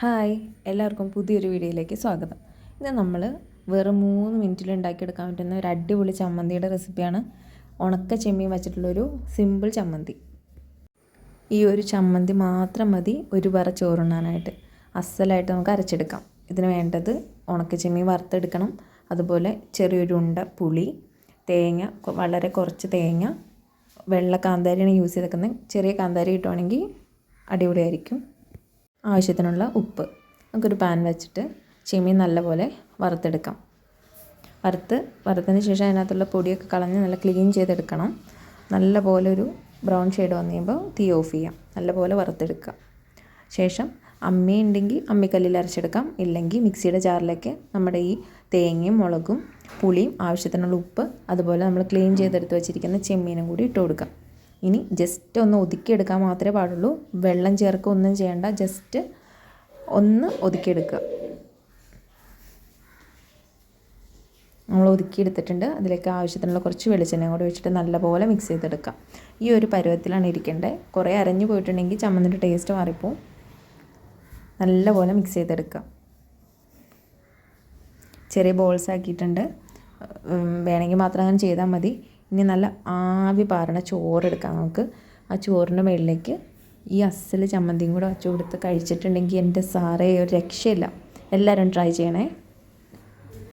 Hi എല്ലാവർക്കും പുതിയൊരു വീഡിയോയിലേക്ക് സ്വാഗതം. ഇന്ന് നമ്മൾ വെറും മൂന്ന് മിനിറ്റിൽ ഉണ്ടാക്കിയെടുക്കാൻ പറ്റുന്ന ഒരു അടിപൊളി ചമ്മന്തിയുടെ റെസിപ്പിയാണ്. ഉണക്ക ചെമ്മീൻ വെച്ചിട്ടുള്ളൊരു സിമ്പിൾ ചമ്മന്തി. ഈ ഒരു ചമ്മന്തി മാത്രം മതി ഒരു പറ ചോറുണ്ണാനായിട്ട്. അസലായിട്ട് നമുക്ക് അരച്ചെടുക്കാം. ഇതിന് വേണ്ടത് ഉണക്ക ചെമ്മീൻ വറുത്തെടുക്കണം. അതുപോലെ ചെറിയൊരു ഉണ്ട പുളി തേങ്ങ വളരെ കുറച്ച് തേങ്ങ വെള്ള കാന്താരിയാണ് യൂസ് ചെയ്തേക്കുന്നത്. ചെറിയ കാന്താരി കിട്ടുവാണെങ്കിൽ അടിപൊളിയായിരിക്കും. ആവശ്യത്തിനുള്ള ഉപ്പ്. നമുക്കൊരു പാൻ വെച്ചിട്ട് ചെമ്മീൻ നല്ലപോലെ വറുത്തെടുക്കാം. വറുത്ത് വറുത്തതിന് ശേഷം അതിനകത്തുള്ള പൊടിയൊക്കെ കളഞ്ഞ് നല്ല ക്ലീൻ ചെയ്തെടുക്കണം. നല്ലപോലെ ഒരു ബ്രൗൺ ഷെയ്ഡ് വന്നു കഴിയുമ്പോൾ തീ ഓഫ് ചെയ്യാം. നല്ലപോലെ വറുത്തെടുക്കുക. ശേഷം അമ്മി ഉണ്ടെങ്കിൽ അമ്മിക്കല്ലിൽ അരച്ചെടുക്കാം. ഇല്ലെങ്കിൽ മിക്സിയുടെ ജാറിലേക്ക് നമ്മുടെ ഈ തേങ്ങയും മുളകും പുളിയും ആവശ്യത്തിനുള്ള ഉപ്പ് അതുപോലെ നമ്മൾ ക്ലീൻ ചെയ്തെടുത്ത് വെച്ചിരിക്കുന്ന ചെമ്മീനും കൂടി ഇട്ട് കൊടുക്കാം ഇനി ജസ്റ്റ് ഒന്ന് ഒതുക്കിയെടുക്കാൻ മാത്രമേ പാടുള്ളൂ. വെള്ളം ചേർക്കുക ഒന്നും ചെയ്യേണ്ട. ജസ്റ്റ് ഒന്ന് ഒതുക്കിയെടുക്കുക. നമ്മൾ ഒതുക്കിയെടുത്തിട്ടുണ്ട്. അതിലേക്ക് ആവശ്യത്തിനുള്ള കുറച്ച് വെളിച്ചെണ്ണ കൂടി വെച്ചിട്ട് നല്ലപോലെ മിക്സ് ചെയ്തെടുക്കാം. ഈ ഒരു പരുവത്തിലാണ് ഇരിക്കേണ്ടത്. കുറേ അരഞ്ഞു പോയിട്ടുണ്ടെങ്കിൽ ചമ്മന്തിന്റെ ടേസ്റ്റ് മാറിപ്പോവും. നല്ലപോലെ മിക്സ് ചെയ്തെടുക്കുക. ചെറിയ ബോൾസ് ആക്കിയിട്ടുണ്ട്. വേണമെങ്കിൽ മാത്രം അങ്ങനെ ചെയ്താൽ മതി. ഇനി നല്ല ആവി പാറണ ചോറെടുക്കാം നമുക്ക്. ആ ചോറിന്റെ മുകളിലേക്ക് ഈ അസൽ ചമ്മന്തിയും കൂടെ വെച്ച് കൊടുത്ത് കഴിച്ചിട്ടുണ്ടെങ്കിൽ എന്റെ സാറേ ഒരു രക്ഷയില്ല. എല്ലാവരും ട്രൈ ചെയ്യണേ.